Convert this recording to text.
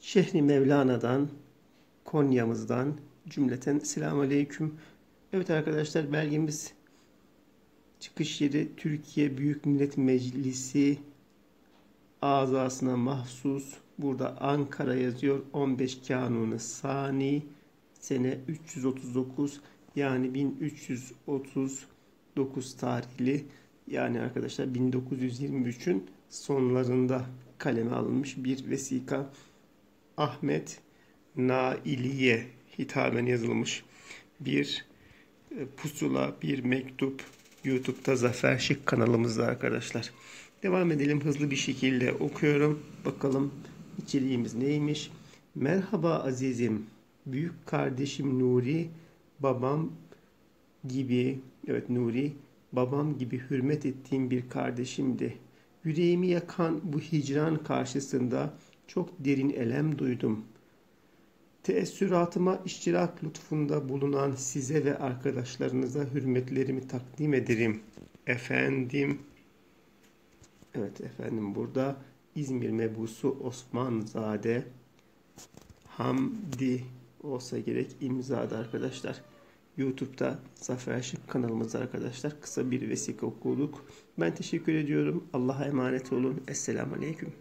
Şehri Mevlana'dan, Konya'mızdan cümleten selamun aleyküm. Evet arkadaşlar belgemiz çıkış yeri Türkiye Büyük Millet Meclisi azasına mahsus. Burada Ankara yazıyor. 15 Kanunu Sani sene 339 yani 1339 tarihli yani arkadaşlar 1923'ün sonlarında kaleme alınmış bir vesika Ahmet Nailiye hitaben yazılmış bir e, pusula, bir mektup YouTube'da Zafer Şık kanalımızda arkadaşlar. Devam edelim hızlı bir şekilde okuyorum. Bakalım içeriğimiz neymiş? Merhaba azizim. Büyük kardeşim Nuri, babam gibi, evet Nuri, babam gibi hürmet ettiğim bir kardeşimdi. Yüreğimi yakan bu hicran karşısında çok derin elem duydum. Teessüratıma iştirak lütfunda bulunan size ve arkadaşlarınıza hürmetlerimi takdim ederim. Efendim, evet efendim burada İzmir mebusu Osmanzade Hamdi olsa gerek imzada arkadaşlar. YouTube'da Zafer Şık kanalımızda arkadaşlar kısa bir vesika okuduk. Ben teşekkür ediyorum. Allah'a emanet olun. Esselamu Aleyküm.